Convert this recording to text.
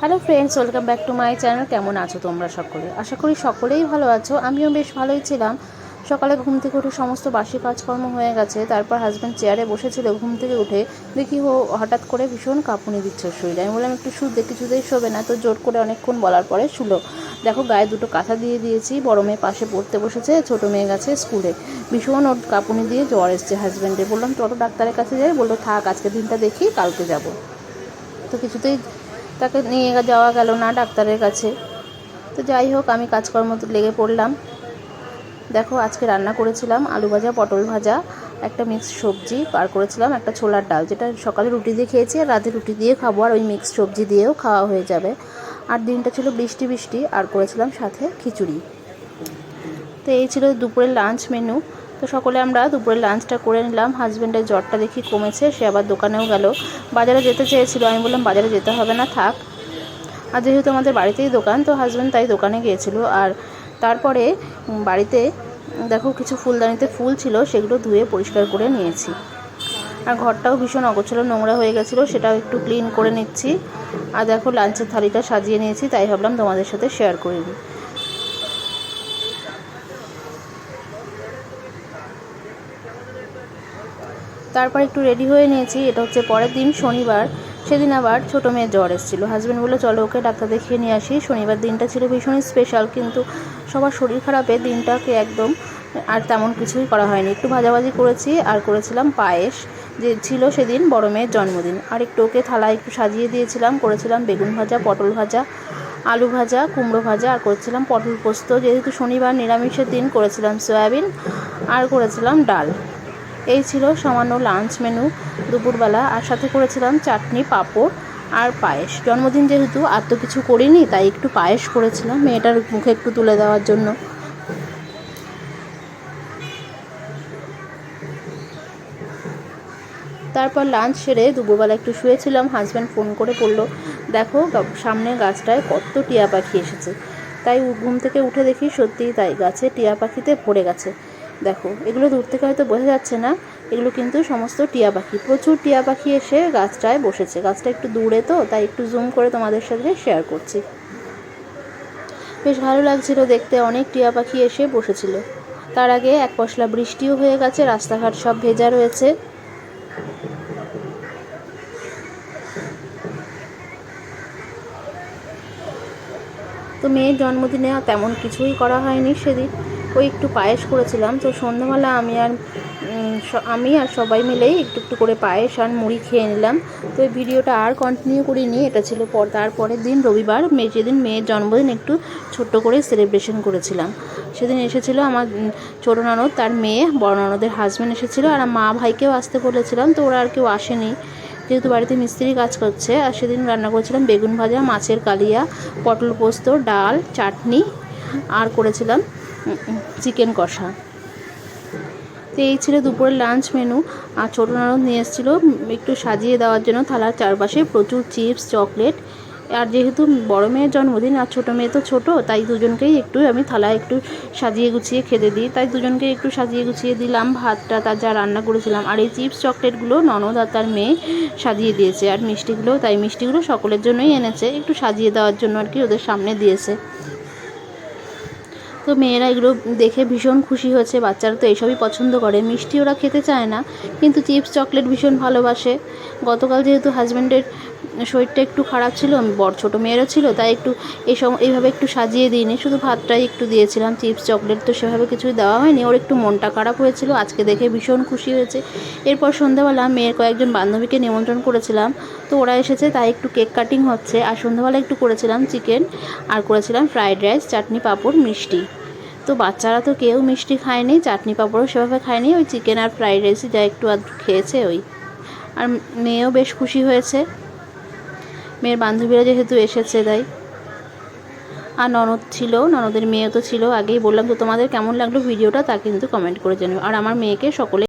Hello friends welcome back to my channel কেমন আছো তোমরা সকলে? আশা করি সকলেই ভালো আছো। আমিও বেশ ভালোই ছিলাম। সকালে ঘুম থেকে উঠে সমস্ত বাসি কাজকর্ম হয়ে গেছে। তারপর হাজব্যান্ড চেয়ারে বসেছিল ঘুম থেকে উঠে। দেখি ও হঠাৎ করে ভীষণ কাঁপুনি দিচ্ছে শরীরে। আমি বললাম, একটু শুতে কিছুতেই শোবে না। তো জোর করে অনেকক্ষণ বলার পরে শুলো। দেখো, গায়ে দুটো কাঁথা দিয়ে দিয়েছি। বড় মেয়ে পাশে পড়তে বসেছে, ছোটো মেয়ে গেছে স্কুলে। ভীষণ ওর কাঁপুনি দিয়ে জ্বর এসছে হাজব্যান্ডে বললাম, চলো ডাক্তারের কাছে যাই। বলল, থাক, আজকে দিনটা দেখি, কালকে যাব। তো কিছুতেই তাকে নিয়ে যাওয়া গেল না ডাক্তারের কাছে। তো যাই হোক, আমি কাজকর্ম লেগে পড়লাম। দেখো, আজকে রান্না করেছিলাম আলু ভাজা, পটল ভাজা, একটা মিক্সড সবজি আর করেছিলাম একটা ছোলার ডাল, যেটা সকালে রুটি দিয়ে খেয়েছি আর রাতে রুটি দিয়ে খাব, আর ওই মিক্সড সবজি দিয়েও খাওয়া হয়ে যাবে। আর দিনটা ছিল বৃষ্টি বৃষ্টি, আর করেছিলাম সাথে খিচুড়ি। তো এই ছিল দুপুরের লাঞ্চ মেনু তো সকলে আমরা দুপুরের লাঞ্চটা করে নিলাম। হাজব্যান্ডের জ্বরটা দেখি কমেছে, সে আবার দোকানেও গেল। বাজারে যেতে চেয়েছিল, আমি বললাম, বাজারে যেতে হবে না, থাক। আর যেহেতু আমাদের বাড়িতেই দোকান, তো হাজব্যান্ড তাই দোকানে গিয়েছিল। আর তারপরে বাড়িতে, দেখো কিছু ফুলদানিতে ফুল ছিল, সেগুলো ধুয়ে পরিষ্কার করে নিয়েছি। আর ঘরটাও ভীষণ অগোছালো, নোংরা হয়ে গেছিল, সেটাও একটু ক্লিন করে নিচ্ছি। আর দেখো লাঞ্চের থালিটা সাজিয়ে নিয়েছি, তাই ভাবলাম তোমাদের সাথে শেয়ার করে। দিই তারপর একটু রেডি হয়ে নিয়েছি। এটা হচ্ছে পরের দিন, শনিবার। সেদিন আবার ছোটো মেয়ের জ্বর এসেছিল। হাজব্যান্ড বলল, চলো ওকে ডাক্তার দেখিয়ে নিয়ে আসি। শনিবার দিনটা ছিল ভীষণই স্পেশাল কিন্তু সবার শরীর খারাপে দিনটাকে একদম আর তেমন কিছুই করা হয়নি। একটু ভাজাভাজি করেছি আর করেছিলাম পায়েস, যে ছিল সেদিন বড় মেয়ের জন্মদিন। আর একটু ওকে থালায় একটু সাজিয়ে দিয়েছিলাম। করেছিলাম বেগুন ভাজা, পটল ভাজা, আলু ভাজা, কুমড়ো ভাজা, আর করেছিলাম পটল পোস্ত। যেহেতু শনিবার নিরামিষের দিন করেছিলাম সয়াবিন, আর করেছিলাম ডাল। এই ছিল সামান্য লাঞ্চ মেনু দুপুরবেলা, আর সাথে করেছিলাম চাটনি, পাঁপড় আর পায়েস। জন্মদিন যেহেতু আর তো কিছু করিনি, তাই একটু পায়েস করেছিলাম, মেয়েটার মুখে একটু তুলে দেওয়ার জন্য। তারপর লাঞ্চ সেরে দুপুরবেলা একটু শুয়েছিলাম হাজব্যান্ড ফোন করে বলল, দেখো সামনে গাছটায় কত টিয়া পাখি এসেছে। তাই ঘুম থেকে উঠে দেখি সত্যিই তাই, গাছে টিয়া পাখিতে ভরে গেছে। দেখো, এগুলো দূর থেকে হয়তো বোঝা যাচ্ছে না। এগুলো কিন্তু সমস্ত টিয়া পাখি। প্রচুর টিয়া পাখি এসে গাছটায় বসেছে। গাছটা একটু দূরে তো, তাই একটু জুম করে তোমাদের সাথে শেয়ার করছি। বেশ ভালো লাগছিল দেখতে। অনেক টিয়া পাখি এসে বসেছিল। তার আগে এক পশলা বৃষ্টিও হয়ে গেছে, রাস্তাঘাট সব ভেজা রয়েছে। তো মেয়ের জন্মদিনে তেমন কিছুই করা হয়নি সেদিন। ওই একটু পায়েস করেছিলাম। তো সন্ধ্যাবেলা আমি আর আমি আর সবাই মিলেই একটু একটু করে পায়েস আর মুড়ি খেয়ে নিলাম। তো এই ভিডিওটা আর কন্টিনিউ করিনি, এটা ছিল পর, তারপরের দিন রবিবার মেয়ে যেদিন মেয়ের জন্মদিন একটু ছোট্ট করে সেলিব্রেশন করেছিলাম। সেদিন এসেছিল আমার ছোটো ননদ, তার মেয়ে, বড় ননদের হাজব্যান্ড এসেছিল, আর মা ভাইকেও আসতে বলেছিলাম, তো ওরা আর কেউ আসেনি। যেহেতু বাড়িতে মিস্ত্রি কাজ করছে, আর সেদিন রান্না করেছিলাম বেগুন ভাজা, মাছের কালিয়া, পটল পোস্ত, ডাল, চাটনি আর করেছিলাম। চিকেন কষা। তো এই ছিল দুপুরের লাঞ্চ মেনু। আর ছোটো ননদ নিয়ে এসেছিল একটু সাজিয়ে দেওয়ার জন্য। থালার চারপাশে প্রচুর চিপস, চকলেট। আর যেহেতু বড় মেয়ের জন্মদিন আর ছোটো মেয়ে তো ছোটো, তাই দুজনকেই একটু আমি থালা একটু সাজিয়ে গুছিয়ে খেতে দিই। তাই দুজনকে একটু সাজিয়ে গুছিয়ে দিলাম ভাতটা, তার যা রান্না করেছিলাম। আর এই চিপস, চকলেটগুলো ননদ আর তার মেয়ে সাজিয়ে দিয়েছে। আর মিষ্টিগুলো, তাই মিষ্টিগুলো সকলের জন্যই এনেছে। একটু সাজিয়ে দেওয়ার জন্য আর কি ওদের সামনে দিয়েছে। তো মেয়েরা এগুলো দেখে ভীষণ খুশি হয়েছে, বাচ্চারা তো এইসবই পছন্দ করে। মিষ্টি ওরা খেতে চায় না, কিন্তু চিপস, চকলেট ভীষণ ভালোবাসে। গতকাল যেহেতু হাজব্যান্ডের শরীরটা একটু খারাপ ছিল, বড় ছোটো মেয়েরও ছিল, তাই একটু এই সম, এইভাবে একটু সাজিয়ে দিইনি, শুধু ভাতটাই একটু দিয়েছিলাম। চিপস, চকলেট তো সেভাবে কিছুই দেওয়া হয়নি, ওর একটু মনটা খারাপ হয়েছিল, আজকে দেখে ভীষণ খুশি হয়েছে। এরপর সন্ধ্যাবেলা মেয়ের কয়েকজন বান্ধবীকে নিমন্ত্রণ করেছিলাম, তো ওরা এসেছে, তাই একটু কেক কাটিং হচ্ছে। আর সন্ধ্যাবেলা একটু করেছিলাম চিকেন, আর করেছিলাম ফ্রাইড রাইস, চাটনি, পাঁপড়, মিষ্টি। তো বাচ্চারা তো কেউ মিষ্টি খায়নি, চাটনি পাঁপড়ও সেভাবে খায়নি, ওই চিকেন আর ফ্রাইড রাইসই যা একটু আধটু খেয়েছে ওই। আর মেয়েও বেশ খুশি হয়েছে। মেয়ের বান্ধবীরা যেহেতু এসেছে তাই। আর ননদ ছিল, ননদের মেয়েও তো ছিল, আগেই বললাম তো তোমাদের কেমন লাগল ভিডিওটা, তা কিন্তু কমেন্ট করে জানিও। আর আমার মেয়েকে সকলে